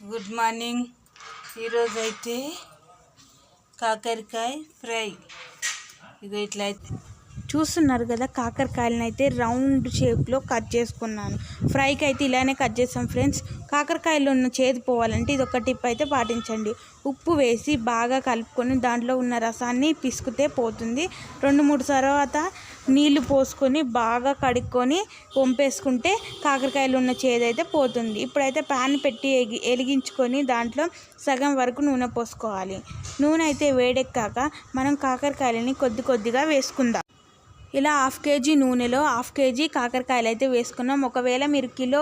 Good morning ఈరోజు అయితే కాకరకాయ ఫ్రై ఇది ఇట్లా అయితే చూస్తున్నారు కదా కాకరకాయలను అయితే రౌండ్ షేప్లో కట్ చేసుకున్నాను. ఫ్రైకి అయితే ఇలానే కట్ చేస్తాం ఫ్రెండ్స్. కాకరకాయలు ఉన్న చేదు పోవాలంటే ఇది ఒక టిప్ అయితే పాటించండి. ఉప్పు వేసి బాగా కలుపుకొని దాంట్లో ఉన్న రసాన్ని పిసుకుతే పోతుంది. రెండు మూడు తర్వాత నీళ్ళు పోసుకొని బాగా కడుక్కొని వంపేసుకుంటే కాకరకాయలు ఉన్న చేదు అయితే పోతుంది. ఇప్పుడైతే ప్యాన్ పెట్టి ఎగి దాంట్లో సగం వరకు నూనె పోసుకోవాలి. నూనె అయితే వేడెక్కాక మనం కాకరకాయలని కొద్ది కొద్దిగా వేసుకుందాం. ఇలా హాఫ్ కేజీ నూనెలో హాఫ్ కేజీ కాకరకాయలు అయితే వేసుకున్నాం. ఒకవేళ మీరు కిలో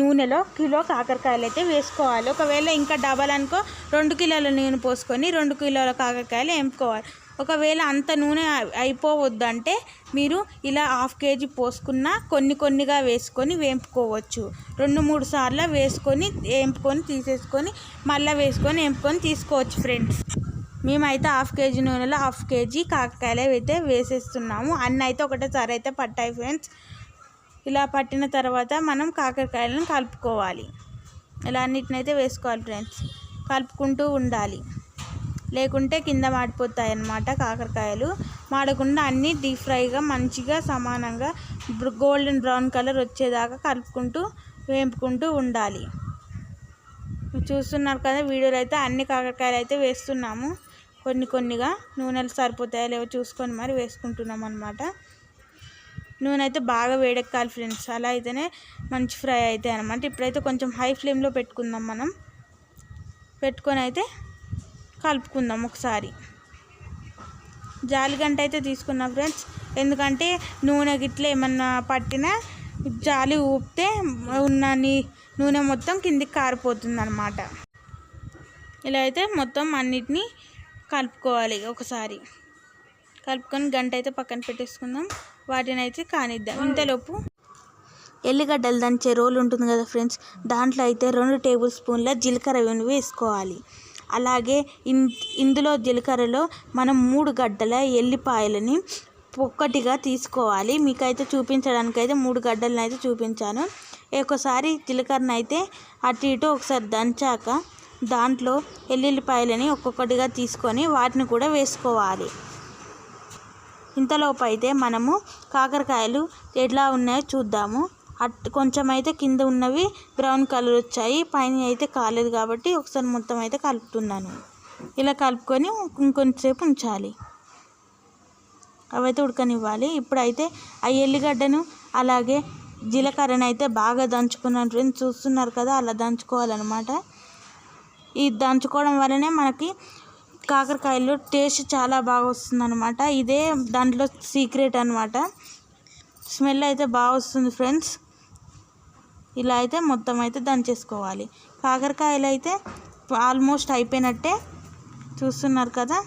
నూనెలో కిలో కాకరకాయలు అయితే వేసుకోవాలి. ఒకవేళ ఇంకా డబల్ అనుకో రెండు కిలోల నూనె పోసుకొని రెండు కిలోల కాకరకాయలు వేపుకోవాలి ఒకవేళ అంత నూనె అయిపోవద్దంటే మీరు ఇలా హాఫ్ కేజీ పోసుకున్న కొన్ని కొన్నిగా వేసుకొని వేపుకోవచ్చు. రెండు మూడు సార్లు వేసుకొని వేపుకొని తీసేసుకొని మళ్ళీ వేసుకొని వేపుకొని తీసుకోవచ్చు ఫ్రెండ్స్. మేమైతే హాఫ్ కేజీ నూనెలో హాఫ్ కేజీ కాకరకాయలు అయితే వేసేస్తున్నాము. అన్నీ అయితే ఒకటేసారి అయితే పట్టాయి ఫ్రెండ్స్. ఇలా పట్టిన తర్వాత మనం కాకరకాయలను కలుపుకోవాలి. ఇలా అన్నిటినైతే వేసుకోవాలి ఫ్రెండ్స్. కలుపుకుంటూ ఉండాలి. లేకుంటే కింద మాడిపోతాయి అన్నమాట కాకరకాయలు. మాడకుండా అన్నీ డీప్ ఫ్రైగా మంచిగా సమానంగా గోల్డెన్ బ్రౌన్ కలర్ వచ్చేదాకా కలుపుకుంటూ వేపుకుంటూ ఉండాలి. చూస్తున్నారు కదా వీడియోలో అయితే అన్ని కాకరకాయలు అయితే వేస్తున్నాము. కొన్ని కొన్నిగా నూనెలు సరిపోతాయో లేవో చూసుకొని మరి వేసుకుంటున్నాం అనమాట నూనె అయితే బాగా వేడెక్కాలి ఫ్రెండ్స్. అలా అయితేనే మంచి ఫ్రై అవుతాయి అనమాట ఇప్పుడైతే కొంచెం హై ఫ్లేమ్లో పెట్టుకుందాం మనం. పెట్టుకొని అయితే కలుపుకుందాం ఒకసారి. జాలిగంట అయితే తీసుకున్నాం ఫ్రెండ్స్. ఎందుకంటే నూనె గిట్ల ఏమన్నా పట్టినా జాలి ఊపితే ఉన్న నూనె మొత్తం కిందికి కారిపోతుంది అనమాట ఇలా అయితే మొత్తం అన్నిటినీ కలుపుకోవాలి ఒకసారి. కలుపుకొని గంట అయితే పక్కన పెట్టేసుకుందాం. వాటిని అయితే కానిద్దాం. ఇంతలోపు ఎల్లిగడ్డలు దంచే రోల్ ఉంటుంది కదా ఫ్రెండ్స్. దాంట్లో అయితే రెండు టేబుల్ స్పూన్ల జీలకర్ర వేసుకోవాలి. అలాగే ఇన్ ఇందులో జీలకర్రలో మనం మూడు గడ్డల ఎల్లిపాయలని ఒక్కటిగా తీసుకోవాలి. మీకైతే చూపించడానికి అయితే మూడు గడ్డలను అయితే చూపించాను. ఒకసారి జీలకర్రను అయితే అటు ఇటు ఒకసారి దంచాక దాంట్లో ఎల్లుల్లిపాయలని ఒక్కొక్కటిగా తీసుకొని వాటిని కూడా వేసుకోవాలి. ఇంతలోపు అయితే మనము కాకరకాయలు ఎట్లా ఉన్నాయో చూద్దాము. అట్ కొంచెం అయితే కింద ఉన్నవి బ్రౌన్ కలర్ వచ్చాయి పైన అయితే కాలేదు కాబట్టి ఒకసారి మొత్తం అయితే కలుపుతున్నాను. ఇలా కలుపుకొని ఇంకొంచెంసేపు ఉంచాలి. అవైతే ఉడకనివ్వాలి. ఇప్పుడైతే ఆ ఎల్లిగడ్డను అలాగే జీలకర్రను అయితే బాగా దంచుకున్నట్టు చూస్తున్నారు కదా అలా దంచుకోవాలన్నమాట. ఈ దంచుకోవడం వల్లనే మనకి కాకరకాయలు టేస్ట్ చాలా బాగా వస్తుంది అనమాట ఇదే దాంట్లో సీక్రెట్ అనమాట స్మెల్ అయితే బాగా వస్తుంది ఫ్రెండ్స్. ఇలా అయితే మొత్తం అయితే దంచేసుకోవాలి. కాకరకాయలు అయితే ఆల్మోస్ట్ అయిపోయినట్టే చూస్తున్నారు కదా.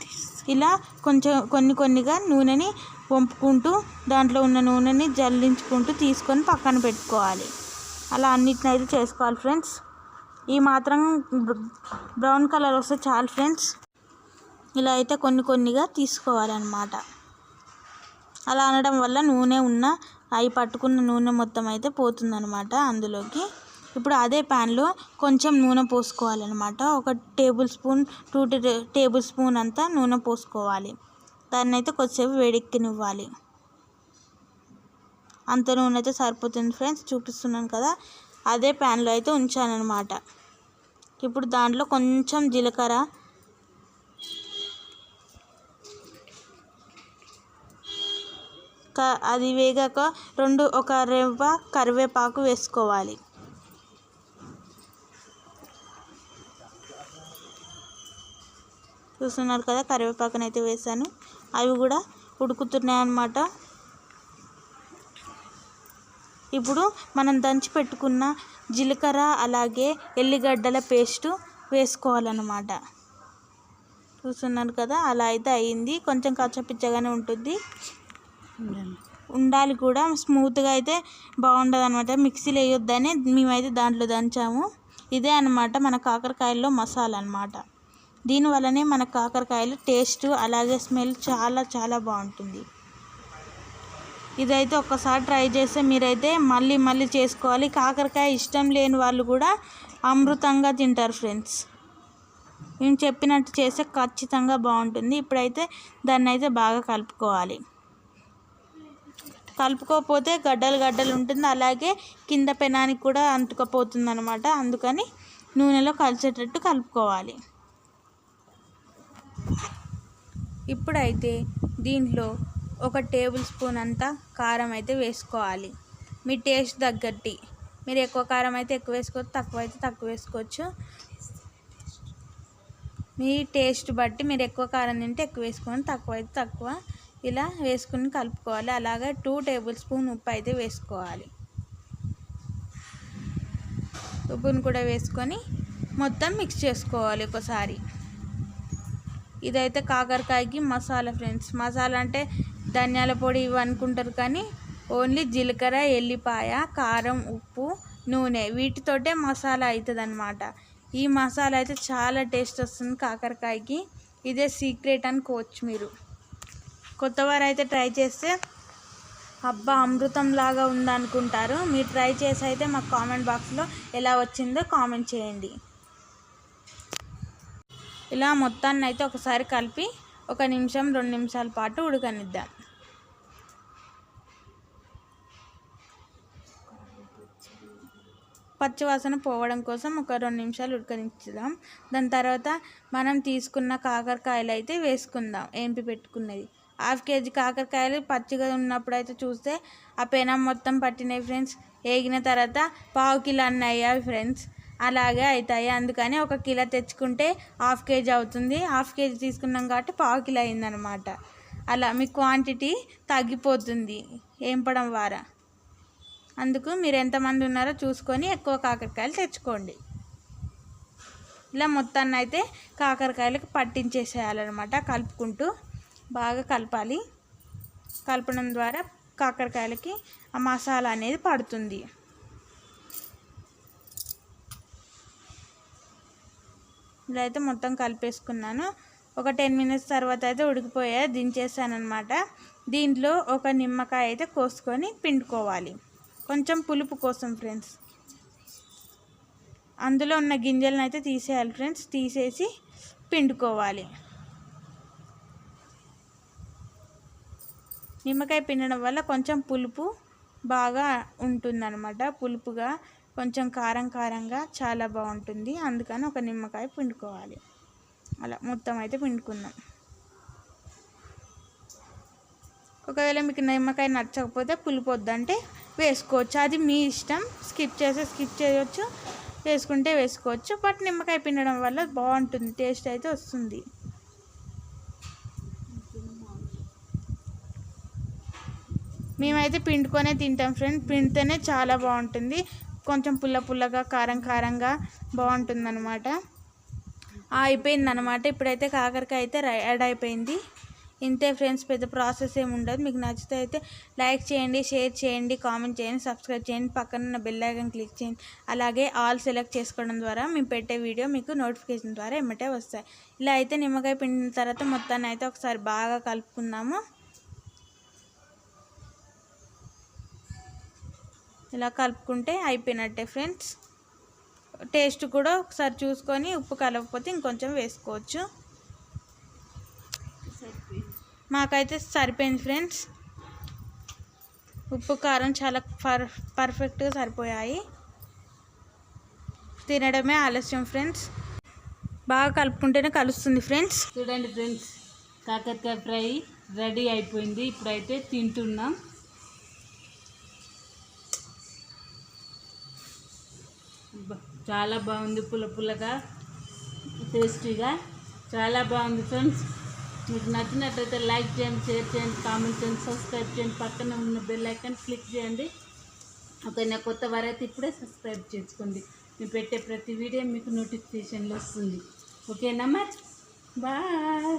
ఇలా కొంచెం కొన్ని కొన్నిగా నూనెని వంపుకుంటూ దాంట్లో ఉన్న నూనెని జల్లించుకుంటూ తీసుకొని పక్కన పెట్టుకోవాలి. అలా అన్నిటిని అయితే చేసుకోవాలి ఫ్రెండ్స్. ఈ మాత్రం బ్రౌన్ కలర్ వస్తే చాలు ఫ్రెండ్స్. ఇలా అయితే కొన్ని కొన్నిగా తీసుకోవాలన్నమాట. అలా అనడం వల్ల నూనె ఉన్న అవి పట్టుకున్న నూనె మొత్తం అయితే పోతుందన్నమాట అందులోకి. ఇప్పుడు అదే ప్యాన్లో కొంచెం నూనె పోసుకోవాలన్నమాట. ఒక tablespoon two tablespoon అంతా నూనె పోసుకోవాలి. దాన్ని అయితే కొద్దిసేపు వేడెక్కినివ్వాలి. అంత నూనె అయితే సరిపోతుంది ఫ్రెండ్స్. చూపిస్తున్నాను కదా. అదే ప్యాన్లో అయితే ఉంచానన్నమాట. ఇప్పుడు దాంట్లో కొంచెం జీలకర్ర. క అది వేగాక రెండు ఒక రెవ్వ కరివేపాకు వేసుకోవాలి. చూస్తున్నారు కదా కరివేపాకునైతే వేసాను. అవి కూడా ఉడుకుతున్నాయి అన్నమాట ఇప్పుడు మనం దంచి పెట్టుకున్న జీలకర్ర అలాగే ఎల్లిగడ్డల పేస్టు వేసుకోవాలన్నమాట. చూస్తున్నారు కదా అలా అయితే అయింది. కొంచెం కచ్చపిచ్చగానే ఉంటుంది. ఉండాలి కూడా. స్మూత్గా అయితే బాగుండదు అనమాట మిక్సీలో వేయొద్దని మేమైతే దాంట్లో దంచాము. ఇదే అన్నమాట మన కాకరకాయల్లో మసాలా అనమాట దీనివల్లనే మన కాకరకాయలు టేస్ట్ అలాగే స్మెల్ చాలా చాలా బాగుంటుంది. ఇదైతే ఒక్కసారి ట్రై చేస్తే మీరైతే మళ్ళీ మళ్ళీ చేసుకోవాలి. కాకరకాయ ఇష్టం లేని వాళ్ళు కూడా అమృతంగా తింటారు ఫ్రెండ్స్. మేము చెప్పినట్టు చేస్తే ఖచ్చితంగా బాగుంటుంది. ఇప్పుడైతే దాన్ని అయితే బాగా కలుపుకోవాలి. కలుపుకోకపోతే గడ్డలు గడ్డలు ఉంటుంది. అలాగే కింద పెనానికి కూడా అంటుకపోతుంది అనమాట అందుకని నూనెలో కలిసేటట్టు కలుపుకోవాలి. ఇప్పుడైతే దీంట్లో ఒక టేబుల్ స్పూన్ అంతా కారం అయితే వేసుకోవాలి. మీ టేస్ట్ తగ్గట్టి. మీరు ఎక్కువ కారం అయితే ఎక్కువ వేసుకోవచ్చు తక్కువ అయితే తక్కువ వేసుకోవచ్చు. మీ టేస్ట్ బట్టి మీరు ఎక్కువ కారం తింటే ఎక్కువ వేసుకోండి. తక్కువ అయితే తక్కువ ఇలా వేసుకుని కలుపుకోవాలి. అలాగే టూ టేబుల్ స్పూన్ ఉప్పు అయితే వేసుకోవాలి. ఉప్పును కూడా వేసుకొని మొత్తం మిక్స్ చేసుకోవాలి ఒకసారి. ఇదైతే కాకరకాయకి మసాలా ఫ్రెండ్స్. మసాలా అంటే ధనియాల పొడి ఇవి అనుకుంటారు కానీ ఓన్లీ జీలకర్ర ఎల్లిపాయ కారం ఉప్పు నూనె వీటితోటే మసాలా అవుతుంది అనమాట ఈ మసాలా అయితే చాలా టేస్ట్ వస్తుంది కాకరకాయకి. ఇదే సీక్రెట్ అనుకోవచ్చు మీరు. కొత్తవారు అయితే ట్రై చేస్తే అబ్బా అమృతం లాగా ఉందనుకుంటారు. మీరు ట్రై చేసి అయితే మాకు కామెంట్ బాక్స్లో ఎలా వచ్చిందో కామెంట్ చేయండి. ఇలా మొత్తాన్ని అయితే ఒకసారి కలిపి ఒక నిమిషం రెండు నిమిషాల పాటు ఉడకనిద్దాం. పచ్చివాసన పోవడం కోసం ఒక రెండు నిమిషాలు ఉడకనిచ్చుదాం. దాని తర్వాత మనం తీసుకున్న కాకరకాయలు అయితే వేసుకుందాం. ఏంపి పెట్టుకున్నది? హాఫ్ కేజీ కాకరకాయలు పచ్చిగా ఉన్నప్పుడు అయితే చూస్తే ఆ పెనం మొత్తం పట్టినాయి ఫ్రెండ్స్. వేగిన తర్వాత పావు కిలో అన్న అయ్యాయి ఫ్రెండ్స్. అలాగే అవుతాయి అందుకని ఒక కిలో తెచ్చుకుంటే హాఫ్ కేజీ అవుతుంది. హాఫ్ కేజీ తీసుకున్నాం కాబట్టి పావు కిలో అయిందనమాట అలా మీ క్వాంటిటీ తగ్గిపోతుంది. ఏంపడం ద్వారా. అందుకు మీరు ఎంతమంది ఉన్నారో చూసుకొని ఎక్కువ కాకరకాయలు తెచ్చుకోండి. ఇలా మొత్తాన్ని అయితే కాకరకాయలకు పట్టించేసేయాలన్నమాట. కలుపుకుంటూ బాగా కలపాలి. కలపడం ద్వారా కాకరకాయలకి ఆ మసాలా అనేది పడుతుంది. ఇలా అయితే మొత్తం కలిపేసుకున్నాను. ఒక టెన్ మినిట్స్ తర్వాత అయితే ఉడికిపోయా దించేసాను అనమాట దీంట్లో ఒక నిమ్మకాయ అయితే కోసుకొని పిండుకోవాలి. కొంచెం పులుపు కోసం ఫ్రెండ్స్ అందులో ఉన్న గింజలను అయితే తీసేయాలి ఫ్రెండ్స్ తీసేసి పిండుకోవాలి. నిమ్మకాయ పిండడం వల్ల కొంచెం పులుపు బాగా ఉంటుందన్నమాట. పులుపుగా కొంచెం కారం కారంగా చాలా బాగుంటుంది. అందుకని ఒక నిమ్మకాయ పిండుకోవాలి. అలా మొత్తం అయితే పిండుకుందాం. ఒకవేళ మీకు నిమ్మకాయ నచ్చకపోతే పులుపు వద్దంటే వేసుకోవచ్చు. అది మీ ఇష్టం. స్కిప్ చేస్తే స్కిప్ చేయవచ్చు వేసుకుంటే వేసుకోవచ్చు. బట్ నిమ్మకాయ పిండడం వల్ల బాగుంటుంది. టేస్ట్ అయితే వస్తుంది. మేమైతే పిండుకొనే తింటాం ఫ్రెండ్. పిండితేనే చాలా బాగుంటుంది. కొంచెం పుల్ల పుల్లగా కారం కారంగా బాగుంటుంది అనమాట అయిపోయింది అనమాట ఇప్పుడైతే కాకరకాయ అయితే యాడ్ అయిపోయింది. ఇంతే ఫ్రెండ్స్ పెద్ద ప్రాసెస్ ఏమి ఉండదు. మీకు నచ్చితే అయితే లైక్ చేయండి షేర్ చేయండి కామెంట్ చేయండి సబ్స్క్రైబ్ చేయండి. పక్కన ఉన్న బెల్ క్లిక్ చేయండి. అలాగే ఆల్ సెలెక్ట్ చేసుకోవడం ద్వారా మేము పెట్టే వీడియో మీకు నోటిఫికేషన్ ద్వారా ఎమ్మటే వస్తాయి. ఇలా అయితే నిమ్మకాయ పిండిన తర్వాత మొత్తాన్ని అయితే ఒకసారి బాగా కలుపుకుందాము. ఇలా కలుపుకుంటే అయిపోయినట్టే ఫ్రెండ్స్. టేస్ట్ కూడా ఒకసారి చూసుకొని ఉప్పు కలపకపోతే ఇంకొంచెం వేసుకోవచ్చు. మాకైతే సరిపోయింది ఫ్రెండ్స్. ఉప్పు కారం చాలా పర్ పర్ఫెక్ట్గా సరిపోయాయి. తినడమే ఆలస్యం ఫ్రెండ్స్. బాగా కలుపుకుంటేనే కలుస్తుంది ఫ్రెండ్స్. చూడండి ఫ్రెండ్స్ కాకరకాయ ఫ్రై రెడీ అయిపోయింది. ఇప్పుడైతే తింటున్నాం. చాలా బాగుంది పుల్ల పుల్లగా టేస్టీగా. చాలా బాగుంది ఫ్రెండ్స్. మీకు నచ్చినట్లయితే లైక్ చేయండి షేర్ చేయండి కామెంట్ చేయండి సబ్స్క్రైబ్ చేయండి. పక్కన ఉన్న బెల్ ఐకాన్ క్లిక్ చేయండి. ఓకేనా కొత్త వారైతే ఇప్పుడే సబ్స్క్రైబ్ చేసుకోండి. మేము పెట్టే ప్రతి వీడియో మీకు నోటిఫికేషన్లో వస్తుంది. ఓకేనా మరి? బాయ్.